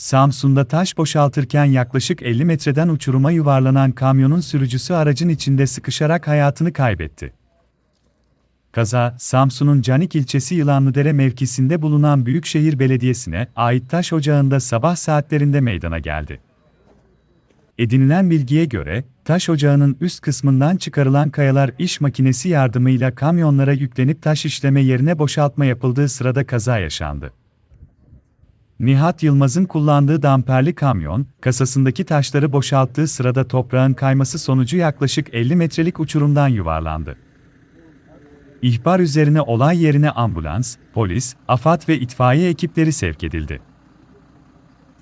Samsun'da taş boşaltırken yaklaşık 50 metreden uçuruma yuvarlanan kamyonun sürücüsü aracın içinde sıkışarak hayatını kaybetti. Kaza, Samsun'un Canik ilçesi Yılanlıdere mevkisinde bulunan Büyükşehir Belediyesi'ne ait taş ocağında sabah saatlerinde meydana geldi. Edinilen bilgiye göre, taş ocağının üst kısmından çıkarılan kayalar iş makinesi yardımıyla kamyonlara yüklenip taş işleme yerine boşaltma yapıldığı sırada kaza yaşandı. Nihat Yılmaz'ın kullandığı damperli kamyon, kasasındaki taşları boşalttığı sırada toprağın kayması sonucu yaklaşık 50 metrelik uçurumdan yuvarlandı. İhbar üzerine olay yerine ambulans, polis, AFAD ve itfaiye ekipleri sevk edildi.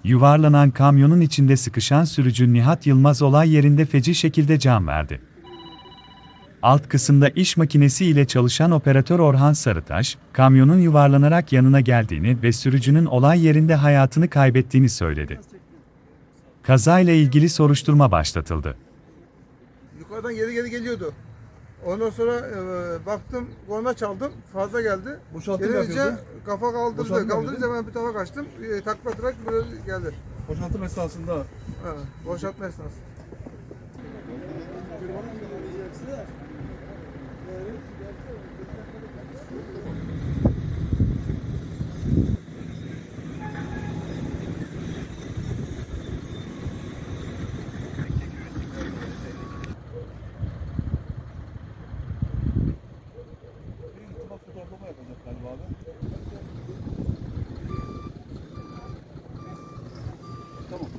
Yuvarlanan kamyonun içinde sıkışan sürücü Nihat Yılmaz olay yerinde feci şekilde can verdi. Alt kısımda iş makinesi ile çalışan operatör Orhan Sarıtaş, kamyonun yuvarlanarak yanına geldiğini ve sürücünün olay yerinde hayatını kaybettiğini söyledi. Kazayla ilgili soruşturma başlatıldı. Yukarıdan geri geri geliyordu. Ondan sonra e, baktım korna çaldım fazla geldi. Boşaltım Gelince yapıyordu. kafa kaldırdı. Boşaltım Kaldırınca ben bir tarafa kaçtım. E, takla atarak böyle geldi. Boşaltım esnasında Ha, boşaltma esnası. Tamam.